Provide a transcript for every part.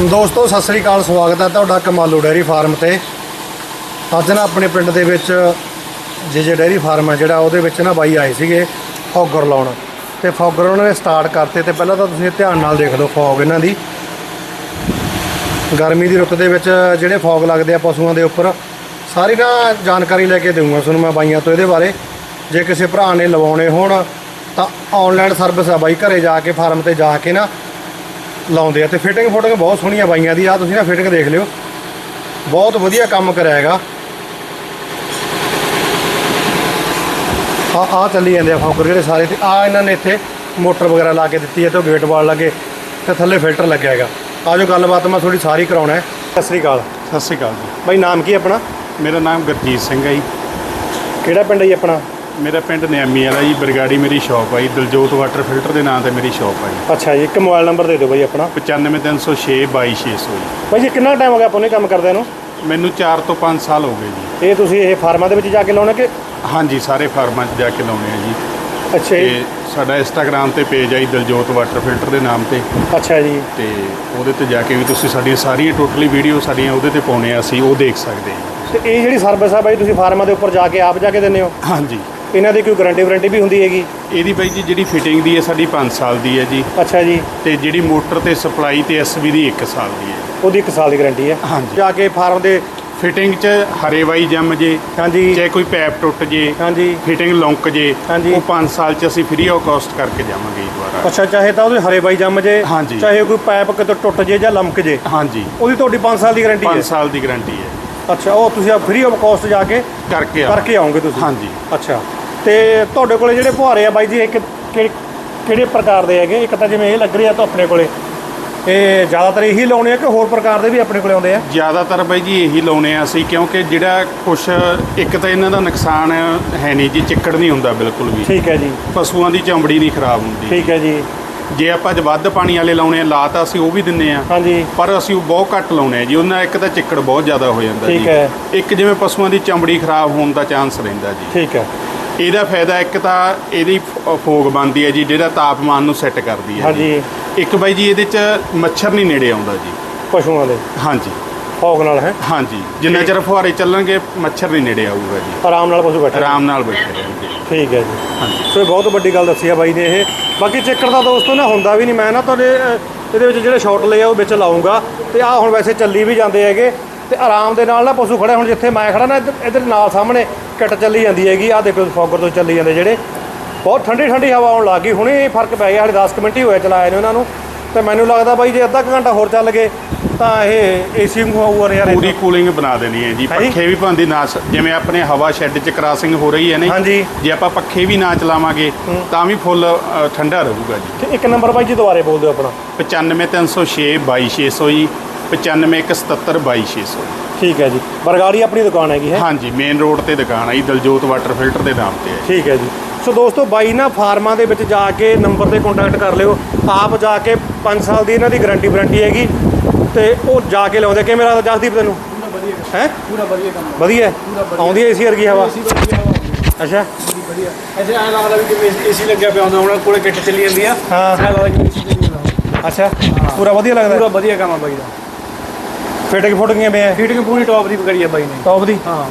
ਦੋਸਤੋ, ਸਤਿ ਸ੍ਰੀ ਅਕਾਲ, ਸਵਾਗਤ ਹੈ ਤੁਹਾਡਾ ਕਮਾਲੂ ਡੈਰੀ ਫਾਰਮ ਤੇ। ਅੱਜ ਨਾ ਆਪਣੇ ਪਿੰਡ ਦੇ ਵਿੱਚ ਜੇ ਜੇ ਡੈਰੀ ਫਾਰਮ ਹੈ ਜਿਹੜਾ, ਉਹਦੇ ਵਿੱਚ ਨਾ ਬਾਈ ਆਏ ਸੀਗੇ ਫੌਗਰ ਲਾਉਣ। ਤੇ ਫੌਗਰ ਉਹਨਾਂ ਨੇ ਸਟਾਰਟ ਕਰਤੇ ਤੇ ਪਹਿਲਾਂ ਤਾਂ ਤੁਸੀਂ ਧਿਆਨ ਨਾਲ ਦੇਖ ਲਓ ਫੌਗ ਇਹਨਾਂ ਦੀ। ਗਰਮੀ ਦੀ ਰੁੱਤ ਦੇ ਵਿੱਚ ਜਿਹੜੇ ਫੌਗ ਲੱਗਦੇ ਆ ਪਸ਼ੂਆਂ ਦੇ ਉੱਪਰ, ਸਾਰੀ ਨਾ ਜਾਣਕਾਰੀ ਲੈ ਕੇ ਦੇਵਾਂਗਾ ਤੁਹਾਨੂੰ ਮੈਂ ਬਾਈਆਂ ਤੋਂ ਇਹਦੇ ਬਾਰੇ। ਜੇ ਕਿਸੇ ਭਰਾ ਨੇ ਲਵਾਉਣੇ ਹੋਣ, ਤਾਂ ਆਨਲਾਈਨ ਸਰਵਿਸ ਆ ਬਾਈ, ਘਰੇ ਜਾ ਕੇ, ਫਾਰਮ ਤੇ ਜਾ ਕੇ ਨਾ ਲਾਉਂਦੇ ਆ ਤੇ ਫਿਟਿੰਗ ਫੋਟਿੰਗ ਬਹੁਤ ਸੋਹਣੀਆਂ ਬਾਈਆਂ ਦੀ ਆ ਤੁਸੀਂ ਨਾ ਫਿਟਿੰਗ ਦੇਖ ਲਿਓ। ਬਹੁਤ ਵਧੀਆ ਕੰਮ ਕਰਿਆ ਹੈਗਾ। ਆ ਆ ਚੱਲੀ ਜਾਂਦੇ ਆ ਫੌਕਰ ਜਿਹੜੇ ਸਾਰੇ ਤੇ ਆ ਇਹਨਾਂ ਨੇ ਇੱਥੇ ਮੋਟਰ ਵਗੈਰਾ ਲਾ ਕੇ ਦਿੱਤੀ ਹੈ ਤੇ ਉਹ ਗੇਟ ਵਾਲ ਲੱਗੇ ਤੇ ਥੱਲੇ ਫਿਲਟਰ ਲੱਗਿਆ ਹੈਗਾ। ਆ ਜੋ ਗੱਲਬਾਤ ਮੈਂ ਥੋੜੀ ਸਾਰੀ ਕਰਾਉਣਾ ਹੈ। ਸਤਿ ਸ੍ਰੀ ਅਕਾਲ। ਸਤਿ ਸ਼੍ਰੀ ਅਕਾਲ ਜੀ। ਬਾਈ ਨਾਮ ਕੀ ਆਪਣਾ? ਮੇਰਾ ਨਾਮ ਗੁਰਜੀਤ ਸਿੰਘ ਹੈ ਜੀ। ਕਿਹੜਾ ਪਿੰਡ ਹੈ ਜੀ ਆਪਣਾ? ਮੇਰਾ ਪਿੰਡ ਨਿਆਮੀ ਵਾਲਾ ਜੀ ਬਰਗਾੜੀ ਮੇਰੀ ਸ਼ਾਪ ਹੈ ਜੀ ਦਿਲਜੋਤ ਵਾਟਰ ਫਿਲਟਰ ਦੇ ਨਾਂ ਤੇ ਮੇਰੀ ਸ਼ਾਪ ਹੈ ਜੀ। ਅੱਛਾ ਜੀ ਇੱਕ ਮੋਬਾਈਲ ਨੰਬਰ ਦੇ ਦਿਓ ਬਾਈ ਆਪਣਾ। 95306 22600 ਜੀ। ਬਾਈ ਜੀ ਕਿੰਨਾ ਟਾਈਮ ਹੋ ਗਿਆ ਆਪਾਂ ਨੇ ਕੰਮ ਕਰਦਿਆਂ ਨੂੰ? ਮੈਨੂੰ 4 ਤੋਂ 5 ਸਾਲ ਹੋ ਗਏ ਜੀ। ਇਹ ਤੁਸੀਂ ਇਹ ਫਾਰਮਾਂ ਦੇ ਵਿੱਚ ਜਾ ਕੇ ਲਾਉਣਾ ਕਿ? ਹਾਂਜੀ ਸਾਰੇ ਫਾਰਮਾਂ 'ਚ ਜਾ ਕੇ ਲਾਉਣੇ ਆ ਜੀ। ਅੱਛਾ ਤੇ ਜੀ ਸਾਡਾ ਇੰਸਟਾਗ੍ਰam ਤੇ ਪੇਜ ਹੈ ਜੀ ਦਿਲਜੋਤ ਵਾਟਰ ਫਿਲਟਰ ਦੇ ਨਾਮ ਤੇ। ਅੱਛਾ ਜੀ। ਤੇ ਉਹਦੇ ਤੇ ਜਾ ਕੇ ਵੀ ਤੁਸੀਂ ਸਾਡੀਆਂ ਸਾਰੀਆਂ ਟੋਟਲੀ ਵੀਡੀਓ ਸਾਡੀਆਂ ਉਹਦੇ ਤੇ ਪਾਉਣੇ ਆ ਅਸੀਂ ਉਹ ਦੇਖ ਸਕਦੇ ਹਾਂ ਤੇ ਇਹ ਜਿਹੜੀ ਸਰਵਿਸ ਆ ਬਾਈ ਤੁਸੀਂ ਫਾਰਮਾਂ ਦੇ ਉੱਪਰ ਜਾ ਕੇ ਆਪ ਜਾ ਕੇ ਦਿੰਦੇ ਹੋ? ਹਾਂਜੀ। ਇਹਨਾਂ ਦੀ ਕੋਈ ਗਾਰੰਟੀ ਵਾਰੰਟੀ ਵੀ ਹੁੰਦੀ ਹੈਗੀ? ਇਹਦੀ ਬਾਈ ਜੀ ਜਿਹੜੀ ਫਿਟਿੰਗ ਦੀ ਹੈ ਸਾਡੀ 5 ਸਾਲ ਦੀ ਹੈ ਜੀ। ਅੱਛਾ ਜੀ। ਤੇ ਜਿਹੜੀ ਮੋਟਰ ਤੇ ਸਪਲਾਈ ਤੇ ਐਸਬੀ ਦੀ 1 ਸਾਲ ਦੀ ਹੈ। ਉਹਦੀ 1 ਸਾਲ ਦੀ ਗਾਰੰਟੀ ਹੈ। ਹਾਂਜੀ। ਜਾ ਕੇ ਫਾਰਮ ਦੇ ਫਿਟਿੰਗ 'ਚ ਹਰੇਵਾਈ ਜੰਮ ਜੇ ਹਾਂਜੀ। ਚਾਹੇ ਕੋਈ ਪੈਪ ਟੁੱਟ ਜੇ ਹਾਂਜੀ। ਫਿਟਿੰਗ ਲੌਂਕ ਜੇ ਹਾਂਜੀ। ਉਹ 5 ਸਾਲ 'ਚ ਅਸੀਂ ਫ੍ਰੀ ਆਫ ਕਾਸਟ ਕਰਕੇ ਜਾਵਾਂਗੇ ਜੀ ਦੁਬਾਰਾ। ਅੱਛਾ ਚਾਹੇ ਤਾਂ ਉਹਦੇ ਹਰੇ ਬਾਈ ਜੰਮ ਜੇ ਹਾਂਜੀ। ਚਾਹੇ ਕੋਈ ਪਾਈਪ ਕਿਤੋਂ ਟੁੱਟ ਜੇ ਜਾਂ ਲਮਕ ਜੇ ਹਾਂਜੀ। ਉਹਦੀ ਤੁਹਾਡੀ 5 ਸਾਲ ਦੀ ਗਾਰੰਟੀ 5 ਹੈ ਸਾਲ ਦੀ ਗਾਰੰਟੀ ਹੈ। ਅੱਛਾ ਉਹ ਤੁਸੀਂ ਆ ਫ੍ਰੀ ਆਫ ਕਾਸਟ ਜਾ ਕੇ ਕਰਕੇ ਆ ਕਰਕੇ ਆਉਂਗੇ ਤੁਸੀਂ? ਹਾਂਜੀ। ਅੱਛਾ। ਤੇ ਤੁਹਾਡੇ ਕੋਲੇ ਜਿਹੜੇ ਫੁਹਾਰੇ ਆ ਬਾਈ ਜੀ ਇੱਕ ਕਿਹੜੇ ਪ੍ਰਕਾਰ ਦੇ ਹੈਗੇ? ਇੱਕ ਤਾਂ ਜਿਵੇਂ ਇਹ ਲੱਗ ਰਿਹਾ ਤਾਂ ਆਪਣੇ ਕੋਲੇ। ਇਹ ਜ਼ਿਆਦਾਤਰ ਇਹੀ ਲਾਉਣੇ ਆ ਕਿ ਹੋਰ ਪ੍ਰਕਾਰ ਦੇ ਵੀ ਆਪਣੇ ਕੋਲੇ ਆਉਂਦੇ ਆ? ਜ਼ਿਆਦਾਤਰ ਬਾਈ ਜੀ ਇਹੀ ਲਾਉਣੇ ਆ ਅਸੀਂ ਕਿਉਂਕਿ ਜਿਹੜਾ ਕੁਛ ਇੱਕ ਤਾਂ ਇਹਨਾਂ ਦਾ ਨੁਕਸਾਨ ਹੈ ਨਹੀਂ ਜੀ ਚਿੱਕੜ ਨਹੀਂ ਹੁੰਦਾ ਬਿਲਕੁਲ ਵੀ। ਠੀਕ ਹੈ ਜੀ। ਪਸ਼ੂਆਂ ਦੀ ਚਮੜੀ ਨਹੀਂ ਖਰਾਬ ਹੁੰਦੀ। ਠੀਕ ਹੈ ਜੀ। ਜੇ ਆਪਾਂ ਅੱਜ ਵੱਧ ਪਾਣੀ ਵਾਲੇ ਲਾਉਣੇ ਆ ਲਾ ਤਾਂ ਅਸੀਂ ਉਹ ਵੀ ਦਿੰਨੇ ਆ। ਹਾਂਜੀ। ਪਰ ਅਸੀਂ ਉਹ ਬਹੁਤ ਘੱਟ ਲਾਉਣੇ ਆ ਜੀ ਉਹਨਾਂ ਇੱਕ ਤਾਂ ਚਿੱਕੜ ਬਹੁਤ ਜ਼ਿਆਦਾ ਹੋ ਜਾਂਦਾ ਠੀਕ ਜੀ ਹੈ। ਇੱਕ ਜਿਵੇਂ ਪਸ਼ੂਆਂ ਦੀ ਚਮੜੀ ਖਰਾਬ ਹੋਣ ਦਾ ਚਾਂਸ ਰਹਿੰਦਾ ਜੀ। ਠੀਕ ਹੈ। ਇਹਦਾ ਫਾਇਦਾ ਇੱਕ ਤਾਂ ਇਹਦੀ ਫੋਗ ਬਣਦੀ ਹੈ ਜੀ ਜਿਹੜਾ ਤਾਪਮਾਨ ਨੂੰ ਸੈੱਟ ਕਰਦੀ ਹੈ ਹਾਂਜੀ। ਇੱਕ ਬਾਈ ਜੀ ਇਹਦੇ ਚ ਮੱਛਰ ਨਹੀਂ ਨੇੜੇ ਆਉਂਦਾ ਜੀ। ਪਸ਼ੂਆਂ ਦੇ? ਹਾਂਜੀ। ਫੌਗ ਨਾਲ ਹੈ? ਹਾਂਜੀ। ਜਿੰਨਾ ਚਿਰ ਫੁਹਾਰੇ ਚੱਲਣਗੇ ਮੱਛਰ ਨਹੀਂ ਨੇੜੇ ਆਊਗਾ ਜੀ। ਆਰਾਮ ਨਾਲ ਪਸ਼ੂ ਬੈਠੇ ਆਰਾਮ ਨਾਲ ਬੈਠੇ ਰਹਿਣਗੇ। ਠੀਕ ਹੈ ਜੀ। ਹਾਂਜੀ। ਸੋ ਇਹ ਬਹੁਤ ਵੱਡੀ ਗੱਲ ਦੱਸੀ ਆ ਬਾਈ ਨੇ ਇਹ। ਬਾਕੀ ਚੱਕਰ ਦਾ ਦੋਸਤੋ ਨਾ ਹੁੰਦਾ ਵੀ ਨਹੀਂ। ਮੈਂ ਨਾ ਤੁਹਾਡੇ ਇਹਦੇ ਵਿੱਚ ਜਿਹੜੇ ਸ਼ਾਟ ਲਏ ਆ ਉਹ ਵਿੱਚ ਲਾਉਂਗਾ ਤੇ ਆ ਹੁਣ ਵੈਸੇ ਚੱਲੀ ਵੀ ਜਾਂਦੇ ਹੈਗੇ। ਤੇ ਆਰਾਮ ਦੇ ਨਾਲ ਨਾ ਪਸ਼ੂ ਖੜੇ ਹੁਣ ਜਿੱਥੇ ਮੈਂ ਖੜਾ ਨਾ ਇੱਧਰ ਨਾਲ ਸਾਹਮਣੇ। ਕਿੱਟ ਚੱਲੀ ਜਾਂਦੀ ਹੈਗੀ ਆ ਦੇਖੋ ਫੋਗਰ ਤੋਂ ਚੱਲੀ ਜਾਂਦੇ ਜਿਹੜੇ। ਬਹੁਤ ਠੰਡੀ ਠੰਡੀ ਹਵਾ ਆਉਣ ਲੱਗ ਗਈ ਹੁਣੇ ਇਹ ਫ਼ਰਕ ਪੈ ਗਿਆ ਹਾਲੇ 10 ਕੁ ਮਿੰਟ ਹੀ ਹੋਏ ਚਲਾਏ ਨੇ ਉਹਨਾਂ ਨੂੰ। ਤੇ ਮੈਨੂੰ ਲੱਗਦਾ ਬਾਈ ਜੇ ਅੱਧਾ ਘੰਟਾ ਹੋਰ ਚੱਲ ਗਏ ਤਾਂ ਇਹ ਏਸੀ ਨੂੰ ਹੋਊਗਾ ਯਾਰ ਪੂਰੀ ਕੂਲਿੰਗ ਬਣਾ ਦੇਣੀ ਹੈ ਜੀ? ਪੱਖੇ ਵੀ ਭਾਂਦੀ ਨਾ ਜਿਵੇਂ ਆਪਣੇ ਹਵਾ ਸ਼ੈੱਡ 'ਚ ਕ੍ਰਾਸਿੰਗ ਹੋ ਰਹੀ ਹੈ ਨੇ ਹਾਂਜੀ। ਜੇ ਆਪਾਂ ਪੱਖੇ ਵੀ ਨਾ ਚਲਾਵਾਂਗੇ ਤਾਂ ਵੀ ਫੁੱਲ ਠੰਡਾ ਰਹੂਗਾ ਜੀ। ਇੱਕ ਨੰਬਰ ਬਾਈ ਜੀ ਦੁਬਾਰੇ ਬੋਲ ਦਿਓ ਆਪਣਾ। 95306 22600 ਜੀ 9517 22600 ਠੀਕ ਹੈ ਜੀ। ਬਰਗਾੜੀ ਆਪਣੀ ਦੁਕਾਨ ਹੈਗੀ ਹੈ। ਹਾਂਜੀ ਮੇਨ ਰੋਡ ਤੇ ਦੁਕਾਨ ਹੈ ਜੀ ਦਲਜੋਤ ਵਾਟਰ ਫਿਲਟਰ ਦੇ ਨਾਮ ਤੇ ਹੈ ਠੀਕ ਹੈ ਜੀ। ਸੋ ਦੋਸਤੋ ਬਾਈ ਨਾ ਫਾਰਮਾਂ ਦੇ ਵਿੱਚ ਜਾ ਕੇ ਨੰਬਰ ਤੇ ਕੰਟੈਕਟ ਕਰ ਲਿਓ। ਆਪ ਜਾ ਕੇ 5 ਸਾਲ ਦੀ ਇਹਨਾਂ ਦੀ ਗਾਰੰਟੀ ਵਾਰੰਟੀ ਹੈਗੀ। ਤੇ ਉਹ ਜਾ ਕੇ ਲਾਉਂਦੇ। ਕਿਵੇਂ ਲੱਗਦਾ ਜਸਦੀਪ ਤੈਨੂੰ? ਹੈ? ਪੂਰਾ ਵਧੀਆ ਕੰਮ ਵਧੀਆ? ਆਉਂਦੀ ਹੈ ਏਸੀ ਵਰਗੀ ਹਵਾ? ਅੱਛਾ। ਵਧੀਆ। ਐਸੇ ਐਂ ਲੱਗਦਾ ਵੀ ਜਿਵੇਂ ਏਸੀ ਲੱਗਿਆ ਪਿਆ ਹੁੰਦਾ ਉਹਨਾਂ ਕੋਲੇ ਕਿੱਟ ਚੱਲੀ ਜਾਂਦੀ ਆ। ਹਾਂ। ਐਂ ਲੱਗਦਾ ਕਿ ਏਸੀ ਚੱਲੀ ਜਾਂਦਾ। ਅੱਛਾ। ਪੂਰਾ ਵਧੀਆ ਲੱਗਦਾ ਪੂਰਾ ਵਧੀਆ ਕੰਮ ਆ ਬਾਈ ਦਾ। ਫਿਟਿੰਗ ਫੁਟਿੰਗੀਆਂ ਪਿਆ ਫੀਟਿੰਗ ਪੂਰੀ ਟੌਪ ਦੀ ਕਰੀ ਆ ਬਾਈ ਨੇ। ਟੌਪ ਦੀ? ਹਾਂ।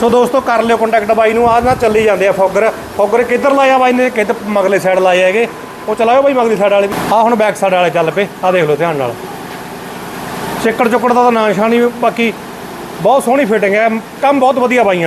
ਸੋ ਦੋਸਤੋ ਕਰ ਲਿਓ ਕੰਟੈਕਟ ਬਾਈ ਨੂੰ। ਆਹ ਨਾ ਚੱਲੀ ਜਾਂਦੇ ਆ ਫੋਗਰ। ਫੋਗਰ ਕਿੱਧਰ ਲਾਇਆ ਬਾਈ ਨੇ? ਕਿੱਧਰ ਮਗਲੇ ਸਾਈਡ ਲਾਏ ਹੈਗੇ? ਉਹ ਚਲਾਇਓ ਬਾਈ ਮਗਲੀ ਸਾਈਡ ਵਾਲੇ ਆਹ ਹੁਣ ਬੈਕ ਸਾਈਡ ਵਾਲੇ ਚੱਲ ਪਏ। ਆਹ ਦੇਖ ਲਓ ਧਿਆਨ ਨਾਲ। ਚਿੱਕੜ ਚੁੱਕੜ ਦਾ ਤਾਂ ਨਾਂ ਨਿਸ਼ਾਨ ਬਾਕੀ ਬਹੁਤ ਸੋਹਣੀ ਫਿਟਿੰਗ ਹੈ। ਕੰਮ ਬਹੁਤ ਵਧੀਆ ਬਾਈਆਂ